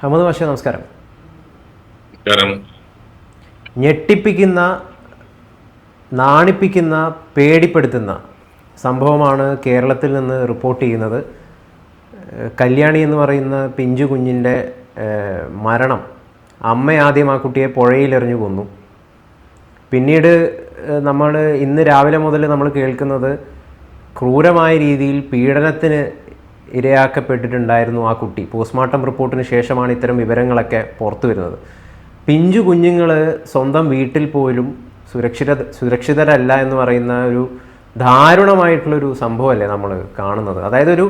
അഹമ്മദ് മാഷ നമസ്കാരം. ഞെട്ടിപ്പിക്കുന്ന നാണിപ്പിക്കുന്ന പേടിപ്പെടുത്തുന്ന സംഭവമാണ് കേരളത്തിൽ നിന്ന് റിപ്പോർട്ട് ചെയ്യുന്നത്. കല്യാണി എന്ന് പറയുന്ന പിഞ്ചു കുഞ്ഞിന്റെ മരണം അമ്മ ആദ്യം ആ കുട്ടിയെ പുഴയിലെറിഞ്ഞു കൊന്നു. പിന്നീട് നമ്മൾ ഇന്ന് രാവിലെ മുതൽ നമ്മൾ കേൾക്കുന്നത് ക്രൂരമായ രീതിയിൽ പീഡനത്തിന് ഇരയാക്കപ്പെട്ടിട്ടുണ്ടായിരുന്നു ആ കുട്ടി. പോസ്റ്റ്മോർട്ടം റിപ്പോർട്ടിന് ശേഷമാണ് ഇത്തരം വിവരങ്ങളൊക്കെ പുറത്തു വരുന്നത്. പിഞ്ചു കുഞ്ഞുങ്ങൾ സ്വന്തം വീട്ടിൽ പോലും സുരക്ഷിത സുരക്ഷിതരല്ല എന്ന് പറയുന്ന ഒരു ദാരുണമായിട്ടുള്ളൊരു സംഭവമല്ലേ നമ്മൾ കാണുന്നത്? അതായത് ഒരു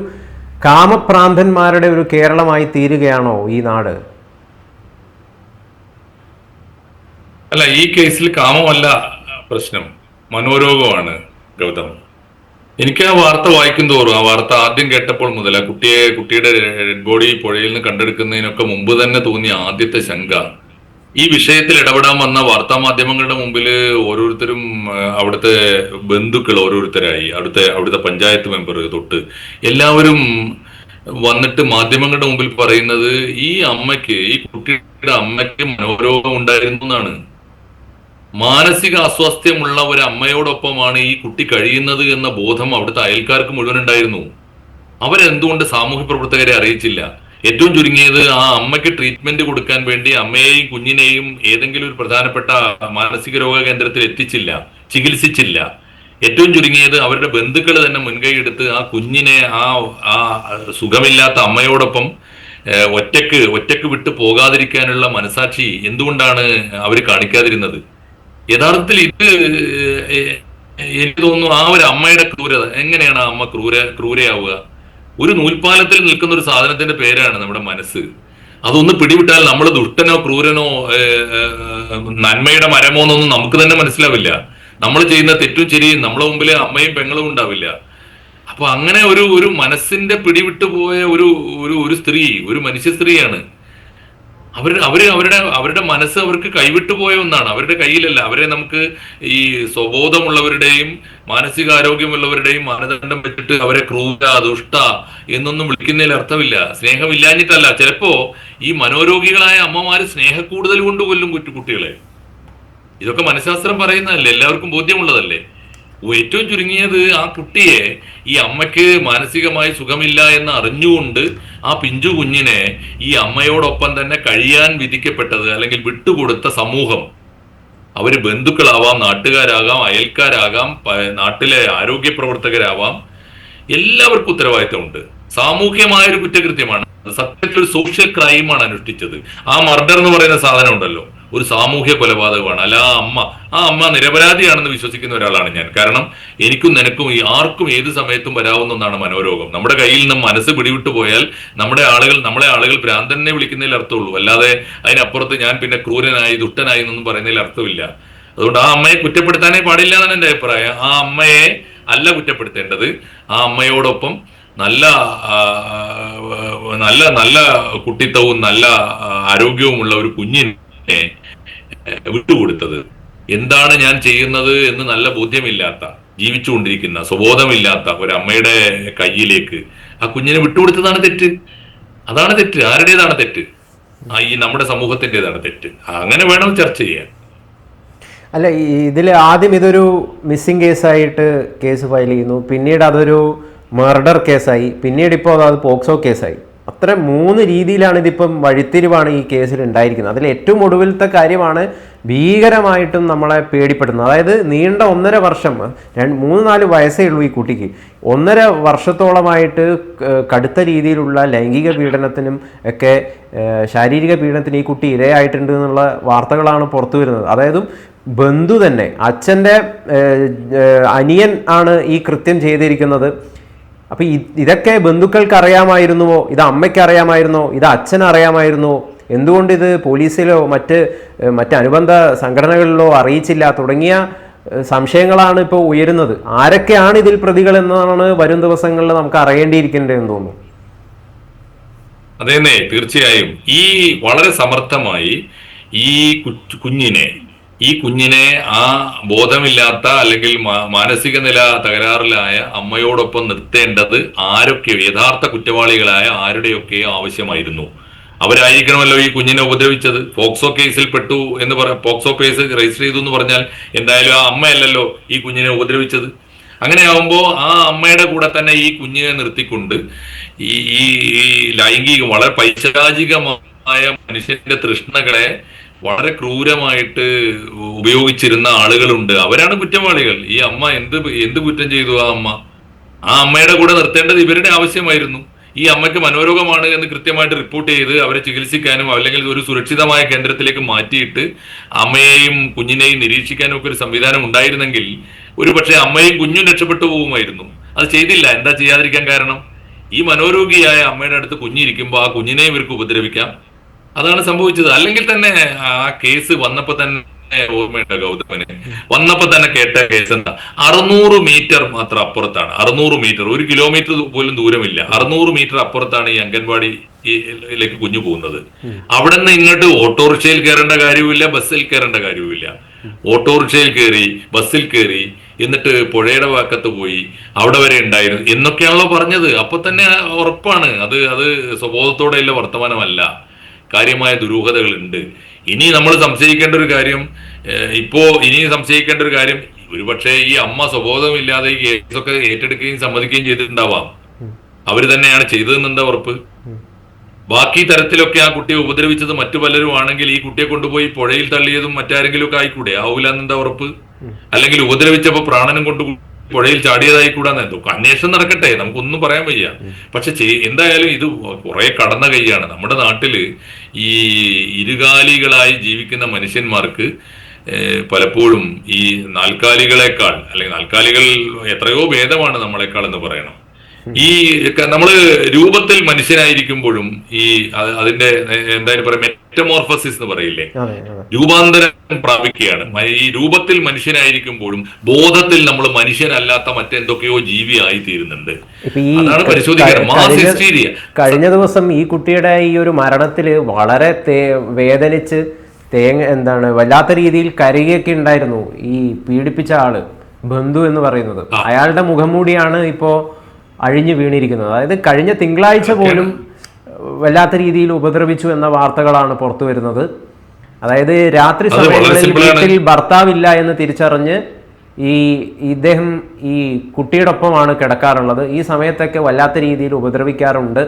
കാമപ്രാന്തന്മാരുടെ ഒരു കേരളമായി തീരുകയാണോ ഈ നാട്? അല്ല ഈ കേസിൽ കാമമല്ല പ്രശ്നം. മനോരോഗമാണ് ഗൗതം എനിക്ക് ആ വാർത്ത വായിക്കും തോറും ആ വാർത്ത ആദ്യം കേട്ടപ്പോൾ മുതൽ ആ കുട്ടിയെ കുട്ടിയുടെ ഡെഡ് ബോഡി പുഴയിൽ നിന്ന് കണ്ടെടുക്കുന്നതിനൊക്കെ മുമ്പ് തന്നെ തോന്നിയ ആദ്യത്തെ ശങ്ക. ഈ വിഷയത്തിൽ ഇടപെടാൻ വന്ന വാർത്താ മാധ്യമങ്ങളുടെ മുമ്പിൽ ഓരോരുത്തരും അവിടുത്തെ ബന്ധുക്കൾ ഓരോരുത്തരായി അവിടുത്തെ അവിടുത്തെ പഞ്ചായത്ത് മെമ്പർ തൊട്ട് എല്ലാവരും വന്നിട്ട് മാധ്യമങ്ങളുടെ മുമ്പിൽ പറയുന്നത് ഈ അമ്മയ്ക്ക് ഈ കുട്ടിയുടെ അമ്മയ്ക്ക് മനോരോഗം ഉണ്ടായിരുന്നു എന്നാണ്. മാനസിക അസ്വാസ്ഥ്യമുള്ള ഒരു അമ്മയോടൊപ്പമാണ് ഈ കുട്ടി കഴിയുന്നത് എന്ന ബോധം അവിടുത്തെ അയൽക്കാർക്ക് മുഴുവൻ ഉണ്ടായിരുന്നു അവരെന്തുകൊണ്ട് സാമൂഹ്യ പ്രവർത്തകരെ അറിയിച്ചില്ല? ഏറ്റവും ചുരുങ്ങിയത് ആ അമ്മയ്ക്ക് ട്രീറ്റ്മെന്റ് കൊടുക്കാൻ വേണ്ടി അമ്മയെയും കുഞ്ഞിനെയും ഏതെങ്കിലും ഒരു പ്രധാനപ്പെട്ട മാനസിക രോഗ കേന്ദ്രത്തിൽ എത്തിച്ചില്ല ചികിത്സിച്ചില്ല. ഏറ്റവും ചുരുങ്ങിയത് അവരുടെ ബന്ധുക്കൾ തന്നെ മുൻകൈ എടുത്ത് ആ കുഞ്ഞിനെ ആ ആ സുഖമില്ലാത്ത അമ്മയോടൊപ്പം ഒറ്റയ്ക്ക് ഒറ്റയ്ക്ക് വിട്ടു പോകാതിരിക്കാനുള്ള മനസാക്ഷി എന്തുകൊണ്ടാണ് അവർ കാണിക്കാതിരുന്നത്? യഥാർത്ഥത്തിൽ ഇത് എനിക്ക് തോന്നുന്നു ആ ഒരു അമ്മയുടെ ക്രൂരത എങ്ങനെയാണ് ആ അമ്മ ക്രൂര ക്രൂരയാവുക? ഒരു നൂൽപാലത്തിൽ നിൽക്കുന്ന ഒരു സാധനത്തിന്റെ പേരാണ് നമ്മുടെ മനസ്സ്. അതൊന്ന് പിടിവിട്ടാൽ നമ്മൾ ദുഷ്ടനോ ക്രൂരനോ നന്മയുടെ മരമോ എന്നൊന്നും നമുക്ക് തന്നെ മനസ്സിലാവില്ല. നമ്മൾ ചെയ്യുന്ന തെറ്റും ശരിയും നമ്മളെ മുമ്പിൽ അമ്മയും പെങ്ങളും ഉണ്ടാവില്ല. അപ്പൊ അങ്ങനെ ഒരു ഒരു മനസ്സിന്റെ പിടിവിട്ടു പോയ ഒരു ഒരു സ്ത്രീ ഒരു മനുഷ്യ സ്ത്രീയാണ്. അവർ അവർ അവരുടെ അവരുടെ മനസ്സ് അവർക്ക് കൈവിട്ടു പോയ ഒന്നാണ്. അവരുടെ കയ്യിലല്ല. അവരെ നമുക്ക് ഈ സ്വബോധമുള്ളവരുടെയും മാനസികാരോഗ്യമുള്ളവരുടെയും മാനദണ്ഡം വെച്ചിട്ട് അവരെ ക്രൂര ദുഷ്ട എന്നൊന്നും വിളിക്കുന്നതിൽ അർത്ഥമില്ല. സ്നേഹമില്ലാഞ്ഞിട്ടല്ല. ചിലപ്പോ ഈ മനോരോഗികളായ അമ്മമാര് സ്നേഹക്കൂടുതൽ കൊണ്ട് കൊല്ലും കുട്ടികളെ. ഇതൊക്കെ മനഃശാസ്ത്രം പറയുന്നതല്ലേ? എല്ലാവർക്കും ബോധ്യമുള്ളതല്ലേ? ഏറ്റവും ചുരുങ്ങിയത് ആ കുട്ടിയെ ഈ അമ്മയ്ക്ക് മാനസികമായി സുഖമില്ല എന്ന് അറിഞ്ഞുകൊണ്ട് ആ പിഞ്ചു കുഞ്ഞിനെ ഈ അമ്മയോടൊപ്പം തന്നെ കഴിയാൻ വിധിക്കപ്പെട്ടത് അല്ലെങ്കിൽ വിട്ടുകൊടുത്ത സമൂഹം. അവർ ബന്ധുക്കളാവാം നാട്ടുകാരാകാം അയൽക്കാരാകാം നാട്ടിലെ ആരോഗ്യ പ്രവർത്തകരാവാം എല്ലാവർക്കും ഉത്തരവാദിത്തമുണ്ട്. സാമൂഹ്യമായ ഒരു കുറ്റകൃത്യമാണ്. സത്യത്തിൽ ഒരു സോഷ്യൽ ക്രൈമാണ് അനുഷ്ഠിച്ചത്. ആ മർഡർ എന്ന് പറയുന്ന സാധനം ഉണ്ടല്ലോ. ഒരു സാമൂഹ്യ കൊലപാതകമാണ്. അല്ല ആ അമ്മ. ആ അമ്മ നിരപരാധിയാണെന്ന് വിശ്വസിക്കുന്ന ഒരാളാണ് ഞാൻ. കാരണം എനിക്കും നിനക്കും ഈ ആർക്കും ഏത് സമയത്തും വരാവുന്ന ഒന്നാണ് മനോരോഗം. നമ്മുടെ കയ്യിൽ നിന്ന് മനസ്സ് പിടിവിട്ടു പോയാൽ നമ്മുടെ ആളുകൾ നമ്മളെ ആളുകൾ ഭ്രാന്തനെ വിളിക്കുന്നതിൽ അർത്ഥമുള്ളൂ. അല്ലാതെ അതിനപ്പുറത്ത് ഞാൻ പിന്നെ ക്രൂരനായി ദുഷ്ടനായി എന്നൊന്നും പറയുന്നതിൽ അർത്ഥമില്ല. അതുകൊണ്ട് ആ അമ്മയെ കുറ്റപ്പെടുത്താനേ പാടില്ല എന്നാണ് എന്റെ അഭിപ്രായം. ആ അമ്മയെ അല്ല കുറ്റപ്പെടുത്തേണ്ടത്. ആ അമ്മയോടൊപ്പം നല്ല നല്ല നല്ല കുട്ടിത്തവും നല്ല ആരോഗ്യവുമുള്ള ഒരു കുഞ്ഞിനെ ഏഹ്, വിട്ടുകൊടുത്തത്. എന്താണ് ഞാൻ ചെയ്യുന്നത് എന്ന് നല്ല ബോധ്യമില്ലാത്ത ജീവിച്ചുകൊണ്ടിരിക്കുന്ന സ്വബോധമില്ലാത്ത ഒരു അമ്മയുടെ കയ്യിലേക്ക് ആ കുഞ്ഞിനെ വിട്ടുകൊടുത്തതാണ് തെറ്റ്. അതാണ് തെറ്റ്. ആരുടേതാണ് തെറ്റ്? ആ ഈ നമ്മുടെ സമൂഹത്തിന്റെതാണ് തെറ്റ്. അങ്ങനെ വേണം ചർച്ച ചെയ്യാൻ. അല്ല ഇതിൽ ആദ്യം ഇതൊരു മിസ്സിംഗ് കേസായിട്ട് കേസ് ഫയൽ ചെയ്യുന്നു. പിന്നീട് അതൊരു മർഡർ കേസായി. പിന്നീട് ഇപ്പോൾ അത് പോക്സോ കേസായി. അത്ര മൂന്ന് രീതിയിലാണ് ഇതിപ്പം വഴിത്തിരിവാണ് ഈ കേസിൽ ഉണ്ടായിരിക്കുന്നത്. അതിൽ ഏറ്റവും ഒടുവിലത്തെ കാര്യമാണ് ഭീകരമായിട്ടും നമ്മളെ പേടിപ്പെടുന്നത് അതായത് നീണ്ട ഒന്നര വർഷം രണ്ട് മൂന്ന് നാല് വയസ്സേ ഉള്ളൂ ഈ കുട്ടിക്ക്. ഒന്നര വർഷത്തോളമായിട്ട് കടുത്ത രീതിയിലുള്ള ലൈംഗിക പീഡനത്തിനും ഒക്കെ ശാരീരിക പീഡനത്തിന് ഈ കുട്ടി ഇരയായിട്ടുണ്ട് എന്നുള്ള വാർത്തകളാണ് പുറത്തു വരുന്നത്. അതായത് ബന്ധു തന്നെ അച്ഛന്റെ അനിയൻ ആണ് ഈ കൃത്യം ചെയ്തിരിക്കുന്നത്. അപ്പൊ ഇതൊക്കെ ബന്ധുക്കൾക്ക് അറിയാമായിരുന്നുവോ ഇത് അമ്മയ്ക്ക് അറിയാമായിരുന്നോ ഇത് അച്ഛൻ അറിയാമായിരുന്നോ എന്തുകൊണ്ട് ഇത് പോലീസിലോ മറ്റ് മറ്റ് അനുബന്ധ സംഘടനകളിലോ അറിയിച്ചില്ല. തുടങ്ങിയ സംശയങ്ങളാണ് ഇപ്പോൾ ഉയരുന്നത്. ആരൊക്കെയാണ് ഇതിൽ പ്രതികൾ എന്നതാണ് വരും ദിവസങ്ങളിൽ നമുക്ക് അറിയേണ്ടിയിരിക്കേണ്ടതെന്ന് തോന്നുന്നു. അതെ തീർച്ചയായും. ഈ വളരെ സമർത്ഥമായി ഈ കുഞ്ഞിനെ ഈ കുഞ്ഞിനെ ആ ബോധമില്ലാത്ത അല്ലെങ്കിൽ മാനസിക നില തകരാറിലായ അമ്മയോടൊപ്പം നിർത്തേണ്ടത് ആരൊക്കെ യഥാർത്ഥ കുറ്റവാളികളായ ആരുടെയൊക്കെ ആവശ്യമായിരുന്നു? അവരായിരിക്കണമല്ലോ ഈ കുഞ്ഞിനെ ഉപദ്രവിച്ചത്. പോക്സോ കേസിൽ പെട്ടു എന്ന് പറ പോക്സോ കേസ് രജിസ്റ്റർ ചെയ്തു എന്ന് പറഞ്ഞാൽ എന്തായാലും ആ അമ്മയല്ലല്ലോ ഈ കുഞ്ഞിനെ ഉപദ്രവിച്ചത്. അങ്ങനെ ആവുമ്പോൾ ആ അമ്മയുടെ കൂടെ തന്നെ ഈ കുഞ്ഞിനെ നിർത്തിക്കൊണ്ട് ഈ ഈ ലൈംഗിക വളരെ പൈശാചികമായ മനുഷ്യന്റെ തൃഷ്ണകളെ വളരെ ക്രൂരമായിട്ട് ഉപയോഗിച്ചിരുന്ന ആളുകളുണ്ട്. അവരാണ് കുറ്റവാളികൾ. ഈ അമ്മ എന്ത് എന്ത് കുറ്റം ചെയ്തു ആ അമ്മ? ആ അമ്മയുടെ കൂടെ നിർത്തേണ്ടത് ഇവരുടെ ആവശ്യമായിരുന്നു. ഈ അമ്മയ്ക്ക് മനോരോഗമാണ് എന്ന് കൃത്യമായിട്ട് റിപ്പോർട്ട് ചെയ്ത് അവരെ ചികിത്സിക്കാനും അല്ലെങ്കിൽ ഒരു സുരക്ഷിതമായ കേന്ദ്രത്തിലേക്ക് മാറ്റിയിട്ട് അമ്മയെയും കുഞ്ഞിനെയും നിരീക്ഷിക്കാനും ഒക്കെ ഒരു സംവിധാനം ഉണ്ടായിരുന്നെങ്കിൽ ഒരു പക്ഷേ അമ്മയും കുഞ്ഞും രക്ഷപ്പെട്ടു പോകുമായിരുന്നു. അത് ചെയ്തില്ല. എന്താ ചെയ്യാതിരിക്കാൻ കാരണം? ഈ മനോരോഗിയായ അമ്മയുടെ അടുത്ത് കുഞ്ഞിരിക്കുമ്പോൾ ആ കുഞ്ഞിനെയും ഇവർക്ക് ഉപദ്രവിക്കാം. അതാണ് സംഭവിച്ചത്. അല്ലെങ്കിൽ തന്നെ ആ കേസ് വന്നപ്പോ തന്നെ ഓർമ്മയുണ്ട് ഗൗതമന്? വന്നപ്പോ തന്നെ കേട്ട കേസ് എന്താ? അറുന്നൂറ് മീറ്റർ മാത്രം അപ്പുറത്താണ്. അറുന്നൂറ് മീറ്റർ. ഒരു കിലോമീറ്റർ പോലും ദൂരമില്ല. അറുന്നൂറ് മീറ്റർ അപ്പുറത്താണ് ഈ അംഗൻവാടി ിലേക്ക് കുഞ്ഞു പോകുന്നത്. അവിടെ നിന്ന് ഇങ്ങോട്ട് ഓട്ടോറിക്ഷയിൽ കയറേണ്ട കാര്യവുമില്ല ബസ്സിൽ കയറേണ്ട കാര്യവുമില്ല. ഓട്ടോറിക്ഷയിൽ കയറി ബസ്സിൽ കയറി എന്നിട്ട് പുഴയുടെ വാക്കത്ത് പോയി അവിടെ വരെ ഉണ്ടായിരുന്നു. എന്നൊക്കെയാണല്ലോ പറഞ്ഞത്. അപ്പൊ തന്നെ ഉറപ്പാണ്. അത് അത് സ്വബോധത്തോടെയുള്ള വർത്തമാനമല്ല. കാര്യമായ ദുരൂഹതകളുണ്ട്. ഇനി നമ്മൾ സംശയിക്കേണ്ട ഒരു കാര്യം ഇപ്പോ ഇനി സംശയിക്കേണ്ട ഒരു കാര്യം ഒരുപക്ഷെ ഈ അമ്മ സ്വബോധമില്ലാതെ ഈ കേസൊക്കെ ഏറ്റെടുക്കുകയും സമ്മതിക്കുകയും ചെയ്തിട്ടുണ്ടാവാം. അവർ തന്നെയാണ് ചെയ്തതെന്ന് എന്താ ഉറപ്പ്? ബാക്കി തരത്തിലൊക്കെ ആ കുട്ടിയെ ഉപദ്രവിച്ചത് മറ്റു പലരും ആണെങ്കിൽ ഈ കുട്ടിയെ കൊണ്ടുപോയി പുഴയിൽ തള്ളിയതും മറ്റാരെങ്കിലും ഒക്കെ ആയിക്കൂടെ? ആവൂല എന്നെന്താ ഉറപ്പ്? അല്ലെങ്കിൽ ഉപദ്രവിച്ചപ്പോ പ്രാണനും കൊണ്ട് പുഴയിൽ ചാടിയതായി കൂടാന്ന് എന്തോ അന്വേഷണം നടക്കട്ടെ നമുക്കൊന്നും പറയാൻ വയ്യ. പക്ഷെ എന്തായാലും ഇത് കുറെ കടന്ന കൈയാണ്. നമ്മുടെ നാട്ടിൽ ഈ ഇരുകാലികളായി ജീവിക്കുന്ന മനുഷ്യന്മാർക്ക് പലപ്പോഴും ഈ നാൽക്കാലികളെക്കാൾ അല്ലെങ്കിൽ നാൽക്കാലികൾ എത്രയോ ഭേദമാണ് നമ്മളെക്കാൾ എന്ന് പറയണം. ഈ നമ്മൾ രൂപത്തിൽ മനുഷ്യനായിരിക്കുമ്പോഴും ഈ അതിന്റെ എന്തായാലും പറയാം മെറ്റമോർഫസിസ് എന്ന് പറയില്ലേ? രൂപാന്തരം പ്രാപിക്കുകയാണ്. ഈ രൂപത്തിൽ മനുഷ്യനായിരിക്കുമ്പോഴും ബോധത്തിൽ നമ്മൾ മനുഷ്യനല്ലാത്ത മറ്റെന്തൊക്കെയോ ജീവി ആയി തീരുന്നുണ്ട് അതാണ് പരിശോധിക്കുന്നത് മാസ് കഴിഞ്ഞ- ദിവസം ഈ കുട്ടിയുടെ ഈ ഒരു മരണത്തിൽ വളരെ വേദനിച്ച് തേങ്ങ എന്താണ് വല്ലാത്ത രീതിയിൽ കരയുകയൊക്കെ ഉണ്ടായിരുന്നു ഈ പീഡിപ്പിച്ച ആൾ ബന്ധു എന്ന് പറയുന്നത്. അയാളുടെ മുഖംമൂടിയാണ് ഇപ്പോ അഴിഞ്ഞു വീണിരിക്കുന്നത്. അതായത് കഴിഞ്ഞ തിങ്കളാഴ്ച പോലും വല്ലാത്ത രീതിയിൽ ഉപദ്രവിച്ചു എന്ന വാർത്തകളാണ് പുറത്തു വരുന്നത്. അതായത് രാത്രി സമയങ്ങളിൽ വീട്ടിൽ ഭർത്താവില്ല എന്ന് തിരിച്ചറിഞ്ഞ് ഈ ഇദ്ദേഹം ഈ കുട്ടിയുടെ ഒപ്പമാണ് കിടക്കാറുള്ളത്. ഈ സമയത്തൊക്കെ വല്ലാത്ത രീതിയിൽ ഉപദ്രവിക്കാറുണ്ട്.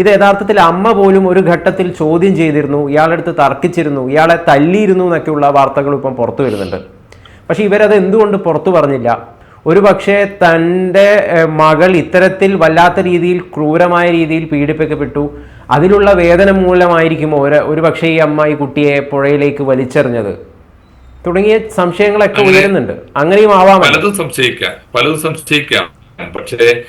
ഇത് യഥാർത്ഥത്തിൽ അമ്മ പോലും ഒരു ഘട്ടത്തിൽ ചോദ്യം ചെയ്തിരുന്നു. ഇയാളെടുത്ത് തർക്കിച്ചിരുന്നു. ഇയാളെ തല്ലിയിരുന്നു എന്നൊക്കെയുള്ള വാർത്തകൾ ഇപ്പം പുറത്തു വരുന്നുണ്ട്. പക്ഷെ ഇവരത് എന്തുകൊണ്ട് പുറത്തു പറഞ്ഞില്ല? ഒരു പക്ഷേ തന്റെ മകൾ ഇത്തരത്തിൽ വല്ലാത്ത രീതിയിൽ ക്രൂരമായ രീതിയിൽ പീഡിപ്പിക്കപ്പെട്ടു. അതിലുള്ള വേദന മൂലമായിരിക്കും ഒരു ഒരു പക്ഷേ ഈ അമ്മ ഈ കുട്ടിയെ പുഴയിലേക്ക് വലിച്ചെറിഞ്ഞത്? തുടങ്ങിയ സംശയങ്ങളൊക്കെ ഉയരുന്നുണ്ട്. അങ്ങനെയും ആവാം പലതും സംശയിക്കാം. പലതും സംശയിക്കാം. പക്ഷേ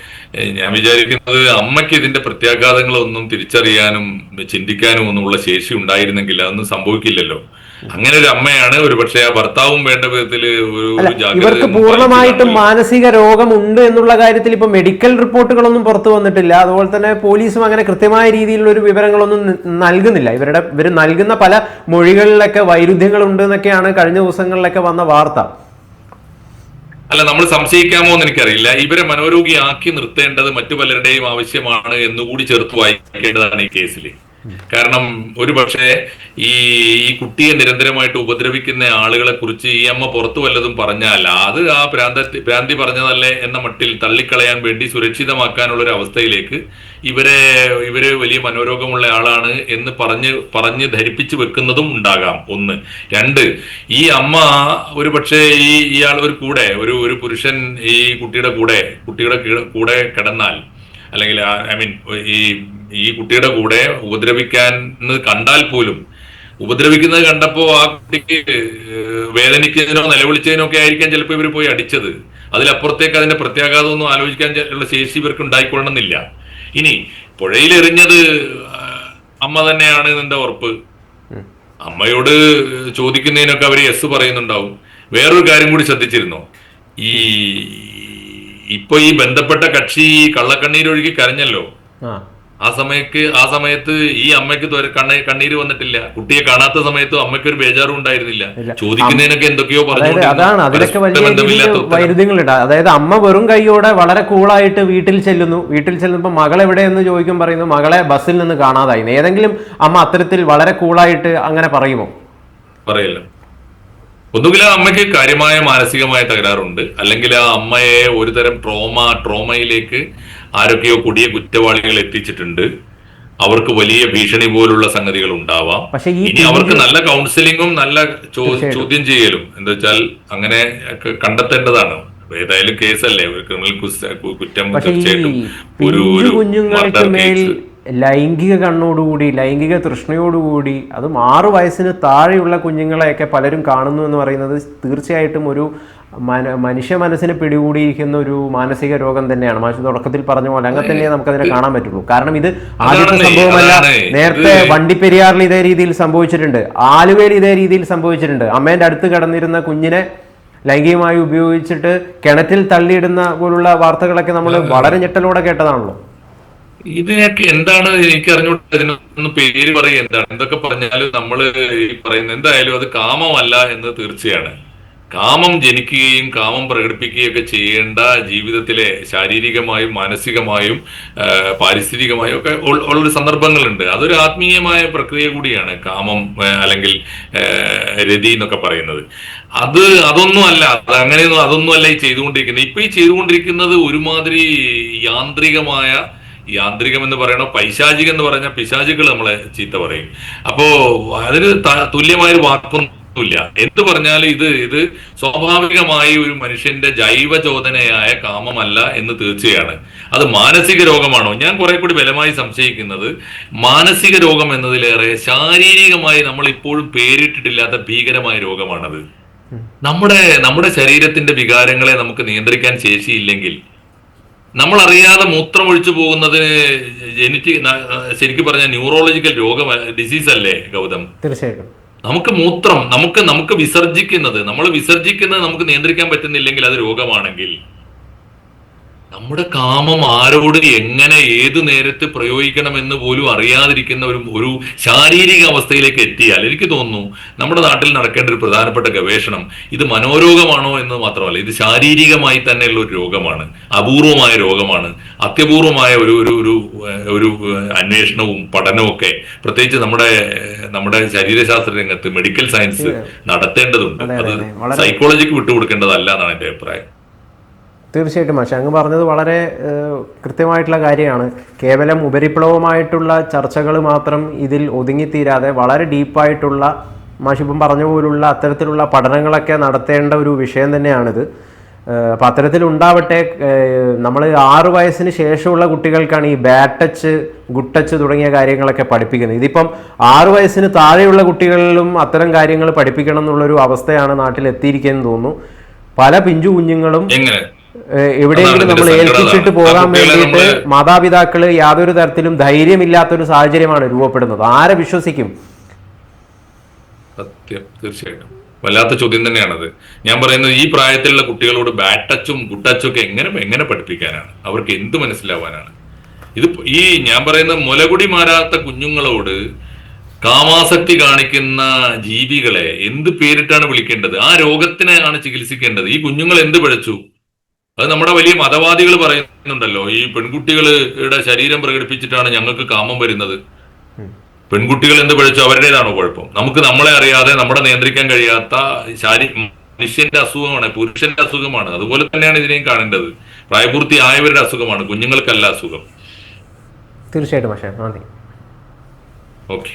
ഞാൻ വിചാരിക്കുന്നത് അമ്മയ്ക്ക് ഇതിന്റെ പ്രത്യാഘാതങ്ങളൊന്നും തിരിച്ചറിയാനും ചിന്തിക്കാനും ഒന്നുമുള്ള ശേഷി ഉണ്ടായിരുന്നെങ്കിൽ അതൊന്നും സംഭവിക്കില്ലല്ലോ. അങ്ങനെ ഒരു അമ്മയാണ് ഒരു പക്ഷേ ആ ഭർത്താവും വേണ്ട വിധത്തിൽ ഒരു ഇവർക്ക് പൂർണമായിട്ടും. മാനസിക രോഗമുണ്ട് എന്നുള്ള കാര്യത്തിൽ ഇപ്പൊ മെഡിക്കൽ റിപ്പോർട്ടുകളൊന്നും പുറത്തു വന്നിട്ടില്ല. അതുപോലെ തന്നെ പോലീസും അങ്ങനെ കൃത്യമായ രീതിയിലുള്ള ഒരു വിവരങ്ങളൊന്നും നൽകുന്നില്ല. ഇവരുടെ ഇവർ നൽകുന്ന പല മൊഴികളിലൊക്കെ വൈരുദ്ധ്യങ്ങൾ ഉണ്ട് എന്നൊക്കെയാണ് കഴിഞ്ഞ ദിവസങ്ങളിലൊക്കെ വന്ന വാർത്ത. അല്ല നമ്മൾ സംശയിക്കാമോ എന്ന് എനിക്കറിയില്ല. ഇവരെ മനോരോഗിയാക്കി നിർത്തേണ്ടത് മറ്റു പലരുടെയും ആവശ്യമാണ് എന്നുകൂടി ചേർത്ത് വായിക്കേണ്ടതാണ് ഈ കേസിൽ കാരണം ഒരു പക്ഷേ ഈ ഈ കുട്ടിയെ നിരന്തരമായിട്ട് ഉപദ്രവിക്കുന്ന ആളുകളെ കുറിച്ച് ഈ അമ്മ പുറത്തു വല്ലതും പറഞ്ഞാൽ അത് ആ ഭ്രാന്ത ഭ്രാന്തി പറഞ്ഞതല്ലേ എന്ന മട്ടിൽ തള്ളിക്കളയാൻ വേണ്ടി സുരക്ഷിതമാക്കാനുള്ള ഒരു അവസ്ഥയിലേക്ക് ഇവരെ ഇവർ വലിയ മനോരോഗമുള്ള ആളാണ് എന്ന് പറഞ്ഞ് പറഞ്ഞ് ധരിപ്പിച്ച് വെക്കുന്നതും ഉണ്ടാകാം. ഒന്ന്. രണ്ട് ഈ അമ്മ ഒരു പക്ഷേ ഈ ഇയാൾ ഒരു കൂടെ ഒരു ഒരു പുരുഷൻ ഈ കുട്ടിയുടെ കൂടെ കുട്ടിയുടെ കൂടെ കിടന്നാൽ അല്ലെങ്കിൽ ഐ മീൻ ഈ ഈ കുട്ടിയുടെ കൂടെ ഉപദ്രവിക്കാൻ കണ്ടാൽ പോലും ഉപദ്രവിക്കുന്നത് കണ്ടപ്പോ ആ കുട്ടിക്ക് വേദനിക്കുന്നതിനോ നിലവിളിച്ചതിനോ ഒക്കെ ആയിരിക്കാം ചിലപ്പോൾ ഇവർ പോയി അടിച്ചത്. അതിലപ്പുറത്തേക്ക് അതിന്റെ പ്രത്യാഘാതമൊന്നും ആലോചിക്കാൻ ഉള്ള ശേഷി ഇവർക്ക് ഉണ്ടായിക്കൊള്ളണമെന്നില്ല. ഇനി പുഴയിൽ എറിഞ്ഞത് അമ്മ തന്നെയാണ് എന്നെന്താ ഉറപ്പ്. അമ്മയോട് ചോദിക്കുന്നതിനൊക്കെ അവർ യെസ് പറയുന്നുണ്ടാവും. വേറൊരു കാര്യം കൂടി ശ്രദ്ധിച്ചിരുന്നോ. ഈ ഇപ്പൊ ഈ ബന്ധപ്പെട്ട കക്ഷി കള്ളക്കണ്ണീരൊഴുകി കരഞ്ഞല്ലോ. ആ. സമയത്ത് ആ സമയത്ത് ഈ അമ്മയ്ക്ക് കണ്ണീര് വന്നിട്ടില്ല. കുട്ടിയെ കാണാത്ത സമയത്തും അമ്മയ്ക്ക് ഒരു ബേജാറും ഉണ്ടായിരുന്നില്ല. ചോദിക്കുന്നതിനൊക്കെ എന്തൊക്കെയോ പറഞ്ഞു അതാണ്. അതിലൊക്കെ വലിയ വൈരുദ്ധ്യങ്ങളുണ്ട്. അതായത് അമ്മ വെറും കൈയോടെ വളരെ കൂളായിട്ട് വീട്ടിൽ ചെല്ലുന്നു. വീട്ടിൽ ചെല്ലുമ്പോൾ മകൾ എവിടെയെന്ന് ചോദിക്കും പറയുന്നു മകളെ ബസ്സിൽ നിന്ന് കാണാതായി. ഏതെങ്കിലും അമ്മ അത്തരത്തിൽ വളരെ കൂളായിട്ട് അങ്ങനെ പറയുമോ? പറയില്ല. ഒന്നുകിൽ ആ അമ്മയ്ക്ക് കാര്യമായ മാനസികമായ തകരാറുണ്ട്. അല്ലെങ്കിൽ ആ അമ്മയെ ഒരുതരം ട്രോമ ട്രോമയിലേക്ക് ആരൊക്കെയോ കുടിയ കുറ്റവാളികൾ എത്തിച്ചിട്ടുണ്ട്. അവർക്ക് വലിയ ഭീഷണി പോലുള്ള സംഗതികൾ ഉണ്ടാവാം. ഇനി അവർക്ക് നല്ല കൗൺസിലിങ്ങും നല്ല ചോദ്യം ചെയ്യലും. എന്താ വെച്ചാൽ അങ്ങനെ കണ്ടെത്തേണ്ടതാണ്. ഏതായാലും കേസല്ലേ? ഒരു ക്രിമിനൽ കുസ്- കുറ്റം തീർച്ചയായിട്ടും ഒരു ഒരു മേൽ case. ലൈംഗിക കണ്ണോടുകൂടി ലൈംഗിക തൃഷ്ണയോടുകൂടി അതും ആറു വയസ്സിന് താഴെയുള്ള കുഞ്ഞുങ്ങളെയൊക്കെ പലരും കാണുന്നു എന്ന് പറയുന്നത് തീർച്ചയായിട്ടും ഒരു മന മനുഷ്യ മനസ്സിനെ പിടികൂടിയിരിക്കുന്ന ഒരു മാനസിക രോഗം തന്നെയാണ്. മാഷ് തുടക്കത്തിൽ പറഞ്ഞ പോലെ അങ്ങനെ തന്നെ നമുക്കതിനെ കാണാൻ പറ്റുള്ളൂ. കാരണം ഇത് ആദ്യത്തെ സംഭവമല്ല നേരത്തെ വണ്ടിപ്പെരിയാറിൽ ഇതേ രീതിയിൽ സംഭവിച്ചിട്ടുണ്ട്. ആലുവയിൽ ഇതേ രീതിയിൽ സംഭവിച്ചിട്ടുണ്ട്. അമ്മേന്റെ അടുത്ത് കിടന്നിരുന്ന കുഞ്ഞിനെ ലൈംഗികമായി ഉപയോഗിച്ചിട്ട് കിണറ്റിൽ തള്ളിയിടുന്ന പോലുള്ള വാർത്തകളൊക്കെ നമ്മൾ വളരെ ഞെട്ടലോടെ കേട്ടതാണല്ലോ. ഇതിനൊക്കെ എന്താണ് എനിക്ക് അറിഞ്ഞുകൊണ്ട് ഇതിനൊന്ന് പേര് പറയുക എന്താണ്? എന്തൊക്കെ പറഞ്ഞാലും നമ്മൾ ഈ പറയുന്ന എന്തായാലും അത് കാമമല്ല എന്ന് തീർച്ചയാണ്. കാമം ജനിക്കുകയും കാമം പ്രകടിപ്പിക്കുകയും ഒക്കെ ചെയ്യേണ്ട ജീവിതത്തിലെ ശാരീരികമായും മാനസികമായും പാരിസ്ഥിതികമായും ഒക്കെ ഉള്ളൊരു സന്ദർഭങ്ങളുണ്ട്. അതൊരു ആത്മീയമായ പ്രക്രിയ കൂടിയാണ് കാമം അല്ലെങ്കിൽ രതി എന്നൊക്കെ പറയുന്നത്. അത് അതൊന്നും അല്ല. അത് അങ്ങനെയൊന്നും അതൊന്നും അല്ല ഈ ചെയ്തുകൊണ്ടിരിക്കുന്നത്. ഇപ്പൊ ഈ ചെയ്തുകൊണ്ടിരിക്കുന്നത് ഒരുമാതിരി യാന്ത്രികമായ യാന്ത്രികം എന്ന് പറയണോ? പൈശാചികം എന്ന് പറഞ്ഞ പിശാചികൾ നമ്മളെ ചീത്ത പറയും. അപ്പോ അതിന് ത- തുല്യമായൊരു വാക്കൊന്നുമില്ല. എന്ത് പറഞ്ഞാലും ഇത് ഇത് സ്വാഭാവികമായി ഒരു മനുഷ്യന്റെ ജൈവചോദനയായ കാമമല്ല എന്ന് തീർച്ചയാണ്. അത് മാനസിക രോഗമാണോ? ഞാൻ കുറെ കൂടി ബലമായി സംശയിക്കുന്നത്. മാനസിക രോഗം എന്നതിലേറെ ശാരീരികമായി നമ്മൾ ഇപ്പോഴും പേരിട്ടിട്ടില്ലാത്ത ഭീകരമായ രോഗമാണത്. നമ്മുടെ നമ്മുടെ ശരീരത്തിന്റെ വികാരങ്ങളെ നമുക്ക് നിയന്ത്രിക്കാൻ ശേഷിയില്ലെങ്കിൽ നമ്മൾ അറിയാതെ മൂത്രം ഒഴിച്ചു പോകുന്നതിന് ജനിറ്റിക് ശരിക്കും പറഞ്ഞ ന്യൂറോളജിക്കൽ രോഗം ഡിസീസ് അല്ലേ ഗൗതം? തീർച്ചയായിട്ടും. നമുക്ക് മൂത്രം നമുക്ക് നമുക്ക് വിസർജിക്കുന്നത് നമ്മൾ വിസർജിക്കുന്നത് നമുക്ക് നിയന്ത്രിക്കാൻ പറ്റുന്നില്ലെങ്കിൽ അത് രോഗമാണെങ്കിൽ. നമ്മുടെ കാമം ആരോട് എങ്ങനെ ഏത് നേരത്ത് പ്രയോഗിക്കണമെന്ന് പോലും അറിയാതിരിക്കുന്ന ഒരു ഒരു ശാരീരിക അവസ്ഥയിലേക്ക് എത്തിയാൽ എനിക്ക് തോന്നുന്നു നമ്മുടെ നാട്ടിൽ നടക്കേണ്ട ഒരു പ്രധാനപ്പെട്ട ഗവേഷണം ഇത് മനോരോഗമാണോ എന്ന് മാത്രമല്ല ഇത് ശാരീരികമായി തന്നെയുള്ള ഒരു രോഗമാണ് അപൂർവമായ രോഗമാണ്. അത്യപൂർവമായ ഒരു ഒരു ഒരു ഒരു അന്വേഷണവും പഠനവും ഒക്കെ പ്രത്യേകിച്ച് നമ്മുടെ നമ്മുടെ ശരീരശാസ്ത്ര രംഗത്ത് മെഡിക്കൽ സയൻസ് നടത്തേണ്ടതുണ്ട്. അതെ. സൈക്കോളജിക്ക് വിട്ടുകൊടുക്കേണ്ടതല്ല എന്നാണ് എന്റെ അഭിപ്രായം. തീർച്ചയായിട്ടും മാഷെ. അങ്ങ് പറഞ്ഞത് വളരെ കൃത്യമായിട്ടുള്ള കാര്യമാണ്. കേവലം ഉപരിപ്ലവമായിട്ടുള്ള ചർച്ചകൾ മാത്രം ഇതിൽ ഒതുങ്ങിത്തീരാതെ വളരെ ഡീപ്പായിട്ടുള്ള മാഷിപ്പം പറഞ്ഞ പോലുള്ള അത്തരത്തിലുള്ള പഠനങ്ങളൊക്കെ നടത്തേണ്ട ഒരു വിഷയം തന്നെയാണിത്. അപ്പോൾ അപ്പം അത്തരത്തിൽ ഉണ്ടാവട്ടെ നമ്മൾ ആറു വയസ്സിന് ശേഷമുള്ള കുട്ടികൾക്കാണ് ഈ ബാഡ് ടച്ച് ഗുഡ് ടച്ച് തുടങ്ങിയ കാര്യങ്ങളൊക്കെ പഠിപ്പിക്കുന്നത്. ഇതിപ്പം ആറു വയസ്സിന് താഴെയുള്ള കുട്ടികളിലും അത്തരം കാര്യങ്ങൾ പഠിപ്പിക്കണം എന്നുള്ളൊരു അവസ്ഥയാണ് നാട്ടിൽ എത്തിയിരിക്കുന്നതെന്ന് തോന്നുന്നു. പല പിഞ്ചു കുഞ്ഞുങ്ങളും എവിടെയെങ്കിലും നമ്മൾ ഏൽപ്പിച്ചിട്ട് പോകാൻ വേണ്ടിയിട്ട് മാതാപിതാക്കൾ മാതാപിതാക്കൾ യാതൊരു തരത്തിലും ധൈര്യമില്ലാത്തൊരു സാഹചര്യമാണ് രൂപപ്പെടുന്നത്. ആരെ വിശ്വസിക്കും? സത്യം തീർച്ചയായിട്ടും. വല്ലാത്ത ചോദ്യം തന്നെയാണത്. ഞാൻ പറയുന്നത് ഈ പ്രായത്തിലുള്ള കുട്ടികളോട് ബാഡ് ടച്ചും ഗുഡ് ടച്ചും ഒക്കെ എങ്ങനെ എങ്ങനെ പഠിപ്പിക്കാനാണ്? അവർക്ക് എന്ത് മനസ്സിലാവാനാണ്? ഇത് ഈ ഞാൻ പറയുന്ന മുലകുടി മാറാത്ത കുഞ്ഞുങ്ങളോട് കാമാസക്തി കാണിക്കുന്ന ജീവികളെ എന്ത് പേരിട്ടാണ് വിളിക്കേണ്ടത്? ആ രോഗത്തിനെയാണ് ചികിത്സിക്കേണ്ടത്. ഈ കുഞ്ഞുങ്ങൾ എന്ത് പിഴച്ചു അത് നമ്മുടെ വലിയ മതവാദികൾ പറയുന്നുണ്ടല്ലോ. ഈ പെൺകുട്ടികളുടെ ശരീരം പ്രകടിപ്പിച്ചിട്ടാണ് ഞങ്ങൾക്ക് കാമം വരുന്നത്. പെൺകുട്ടികൾ എന്ത് പിഴച്ചു അവരുടേതാണോ കുഴപ്പം. നമുക്ക് നമ്മളെ അറിയാതെ നമ്മുടെ നിയന്ത്രിക്കാൻ കഴിയാത്ത ശാരീ മനുഷ്യന്റെ അസുഖമാണ് പുരുഷന്റെ അസുഖമാണ്. അതുപോലെ തന്നെയാണ് ഇതിനെയും കാണേണ്ടത്. പ്രായപൂർത്തി ആയവരുടെ അസുഖമാണ് കുഞ്ഞുങ്ങൾക്കല്ല അസുഖം. തീർച്ചയായിട്ടും പക്ഷേ നന്ദി. ഓക്കെ.